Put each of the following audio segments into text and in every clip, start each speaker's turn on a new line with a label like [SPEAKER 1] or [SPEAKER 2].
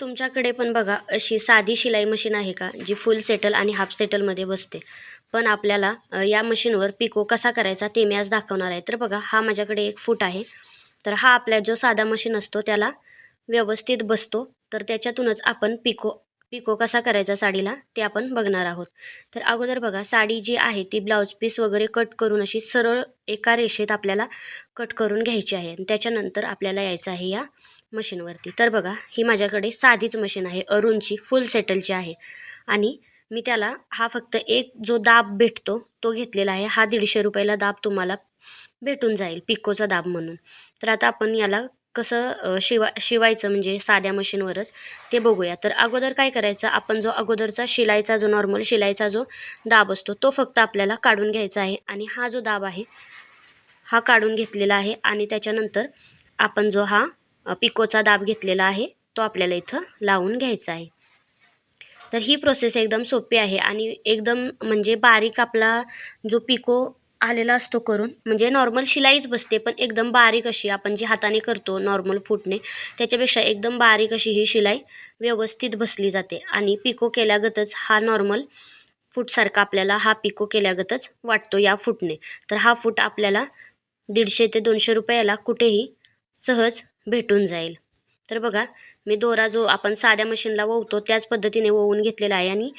[SPEAKER 1] तुमच्याकडे पण बघा अशी साधी शिलाई मशीन आहे का जी फुल सेटल आणि हाफ सेटलमध्ये बसते? पण आपल्याला या मशीनवर पिको कसा करायचा ते मी आज दाखवणार आहे. तर बघा हा माझ्याकडे एक फूट आहे. तर हा आपला जो साधा मशीन असतो त्याला व्यवस्थित बसतो. तर त्याच्यातूनच आपण पिको पिको कसा करायचा साडीला ते आपण बघणार आहोत. तर अगोदर बघा साडी जी आहे ती ब्लाऊज पीस वगैरे कट करून अशी सरळ एका रेषेत आपल्याला कट करून घ्यायची आहे. आणि त्याच्यानंतर आपल्याला यायचं आहे या मशीनवरती. तर बघा ही माझ्याकडे साधीच मशीन आहे अरुणची फुल सेटलची आहे. आणि मी त्याला हा फक्त एक जो दाब भेटतो तो घेतलेला आहे. हा दीडशे रुपयाला दाब तुम्हाला भेटून जाईल पिकोचा दाब म्हणून. तर आता आपण याला कसं शिवा शिवायचं म्हणजे साध्या मशीनवरच ते बघूया. तर अगोदर काय करायचं आपण जो अगोदरचा शिलाईचा जो नॉर्मल शिलाईचा जो दाब असतो तो फक्त आपल्याला काढून घ्यायचा आहे. आणि हा जो दाब आहे हा काढून घेतलेला आहे. आणि त्याच्यानंतर आपण जो हा पिकोचा दाब घेतलेला आहे. तो आपल्याला इथं लावून घ्यायचा आहे. तर ही प्रोसेस एकदम सोपी आहे आणि एकदम म्हणजे बारीक आपला जो पिको आलेला असतो करून म्हणजे नॉर्मल शिलाईच बसते पण एकदम बारीक अशी आपण जी हाताने करतो नॉर्मल फूटने त्याच्यापेक्षा एकदम बारीक अशी ही शिलाई व्यवस्थित बसली जाते आणि पिको केल्यागतच हा नॉर्मल फूटसारखा आपल्याला हा पिको केल्यागतच वाटतो या फूटने. तर हा फूट आपल्याला दीडशे ते दोनशे रुपयाला कुठेही सहज भेटून जाईल. तर बघा मी दोरा जो आपण साध्या मशीनला ओवतो त्याच पद्धतीने ओवून घेतलेला आहे आणि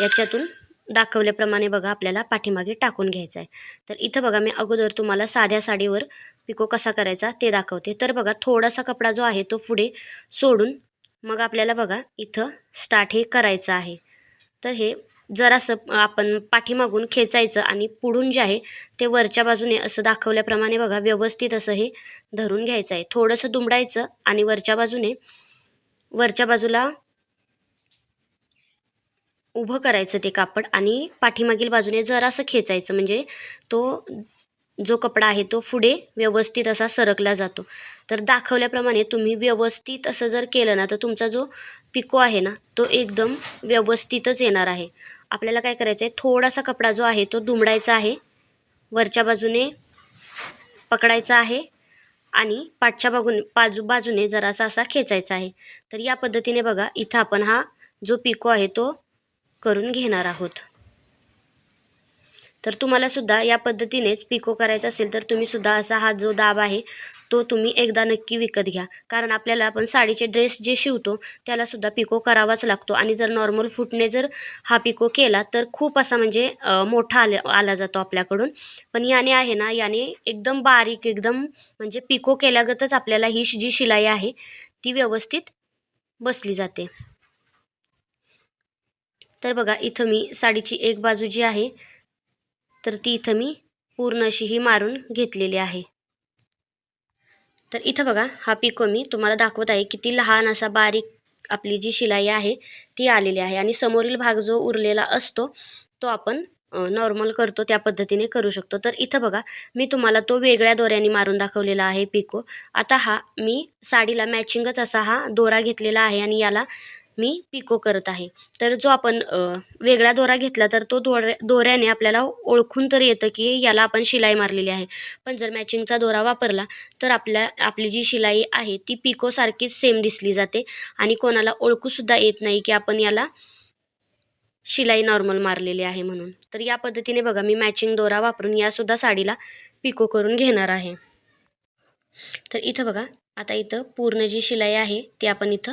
[SPEAKER 1] याच्यातून दाखवल्याप्रमाणे बघा आपल्याला पाठीमागे टाकून घ्यायचं आहे. तर इथं बघा मी अगोदर तुम्हाला साध्या साडीवर पिको कसा करायचा ते दाखवते. तर बघा थोडासा कपडा जो आहे तो पुढे सोडून मग आपल्याला बघा इथं स्टार्ट हे करायचं आहे. तर हे जरासं आपण पाठीमागून खेचायचं आणि पुढून जे आहे ते वरच्या बाजूने असं दाखवल्याप्रमाणे बघा व्यवस्थित असं हे धरून घ्यायचं आहे. थोडंसं दुमडायचं आणि वरच्या बाजूने वरच्या बाजूला उभं करायचं ते कापड आणि पाठीमागील बाजूने जरासं खेचायचं. म्हणजे तो जो कपडा आहे तो पुढे व्यवस्थित असा सरकला जातो. तर दाखवल्याप्रमाणे तुम्ही व्यवस्थित असं जर केलं ना तर तुमचा जो पिको आहे ना तो एकदम व्यवस्थितच येणार आहे. आपल्याला काय करायचं आहे थोडासा कपडा जो आहे तो दुमडायचा आहे. वरच्या बाजूने पकडायचा आहे आणि पाठच्या बाजूने बाजू बाजूने जरासा असा खेचायचा आहे. तर या पद्धतीने बघा इथं आपण हा जो पिको आहे तो करून घेणार आहोत. तर तुम्हाला सुद्धा या पद्धतीनेच पिको करायचा असेल तर तुम्ही सुद्धा असा हा जो दाब आहे तो तुम्ही एकदा नक्की विकत घ्या. कारण आपल्याला आपण साडीचे ड्रेस जे शिवतो त्यालासुद्धा पिको करावाच लागतो. आणि जर नॉर्मल फुटने जर हा पिको केला तर खूप असा म्हणजे मोठा आला आला जातो आपल्याकडून. पण याने आहे ना याने एकदम बारीक एकदम म्हणजे पिको केल्यागतच आपल्याला ही जी शिलाई आहे ती व्यवस्थित बसली जाते. तर बघा इथं मी साडीची एक बाजू जी आहे तर ती इथं मी पूर्ण अशी ही मारून घेतलेली आहे. तर इथं बघा हा पिको मी तुम्हाला दाखवत आहे किती लहान असा बारीक आपली जी शिलाई आहे ती आलेली आहे. आणि समोरील भाग जो उरलेला असतो तो आपण नॉर्मल करतो त्या पद्धतीने करू शकतो. तर इथं बघा मी तुम्हाला तो वेगळ्या दोऱ्याने मारून दाखवलेला आहे पिको. आता हा मी साडीला मॅचिंगच असा हा दोरा घेतलेला आहे आणि याला मी पिको करत आहे. तर जो आपण वेगळा दोरा घेतला तर तो दोऱ्या दोऱ्याने आपल्याला ओळखून तर येतं की याला आपण शिलाई मारलेली आहे. पण जर मॅचिंगचा दोरा वापरला तर आपल्या आपली जी शिलाई आहे ती पिकोसारखीच सेम दिसली जाते आणि कोणाला ओळखूसुद्धा येत नाही की आपण याला शिलाई नॉर्मल मारलेली आहे म्हणून. तर या पद्धतीने बघा मी मॅचिंग दोरा वापरून यासुद्धा साडीला पिको करून घेणार आहे. तर इथं बघा आता इथं पूर्ण जी शिलाई आहे ती आपण इथं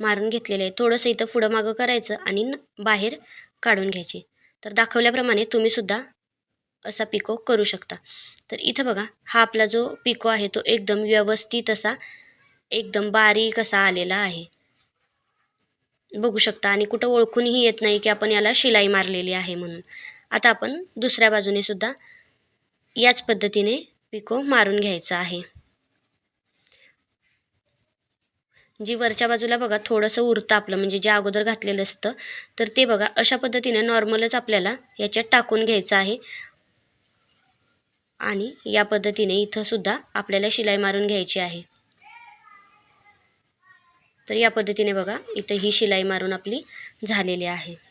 [SPEAKER 1] मारून घेतलेले आहे. थोडंसं इथं पुढं मागं करायचं आणि बाहेर काढून घ्यायचे. तर दाखवल्याप्रमाणे तुम्हीसुद्धा असा पिको करू शकता. तर इथं बघा हा आपला जो पिको आहे तो एकदम व्यवस्थित असा एकदम बारीक असा आलेला आहे. बघू शकता. आणि कुठं ओळखूनही येत नाही की आपण याला शिलाई मारलेली आहे म्हणून. आता आपण दुसऱ्या बाजूने सुद्धा याच पद्धतीने पिको मारून घ्यायचा आहे. जी वरच्या बाजूला बघा थोडंसं उरतं आपलं म्हणजे जे अगोदर घातलेलं असतं तर ते बघा अशा पद्धतीने नॉर्मलच आपल्याला याच्यात टाकून घ्यायचं आहे. आणि या पद्धतीने इथंसुद्धा आपल्याला शिलाई मारून घ्यायची आहे. तर या पद्धतीने बघा इथं ही शिलाई मारून आपली झालेली आहे.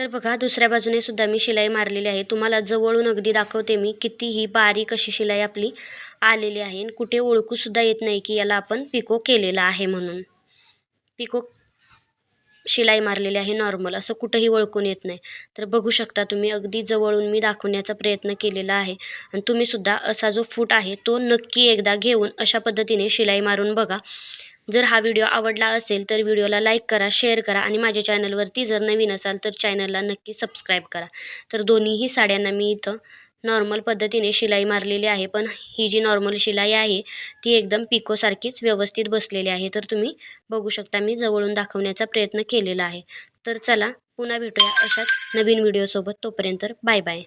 [SPEAKER 1] तर बघा दुसऱ्या बाजूने सुद्धा मी शिलाई मारलेली आहे. तुम्हाला जवळून अगदी दाखवते मी कितीही बारीक अशी शिलाई आपली आलेली आहे आणि कुठे ओळखूसुद्धा येत नाही की याला आपण पिको केलेला आहे म्हणून. पिको शिलाई मारलेली आहे नॉर्मल असं कुठंही ओळखून येत नाही. तर बघू शकता तुम्ही अगदी जवळून मी दाखवण्याचा प्रयत्न केलेला आहे. आणि तुम्हीसुद्धा असा जो फूट आहे तो नक्की एकदा घेऊन अशा पद्धतीने शिलाई मारून बघा. जर हा व्हिडिओ आवडला असेल तर व्हिडिओला लाईक करा शेअर करा आणि माझ्या चॅनलवरती जर नवीन असाल तर चॅनलला नक्की सबस्क्राईब करा. तर दोन्हीही साड्यांना मी इथं नॉर्मल पद्धतीने शिलाई मारलेली आहे पण ही जी नॉर्मल शिलाई आहे ती एकदम पिकोसारखीच व्यवस्थित बसलेली आहे. तर तुम्ही बघू शकता मी जवळून दाखवण्याचा प्रयत्न केलेला आहे. तर चला पुन्हा भेटूया अशाच नवीन व्हिडिओसोबत तोपर्यंत बाय बाय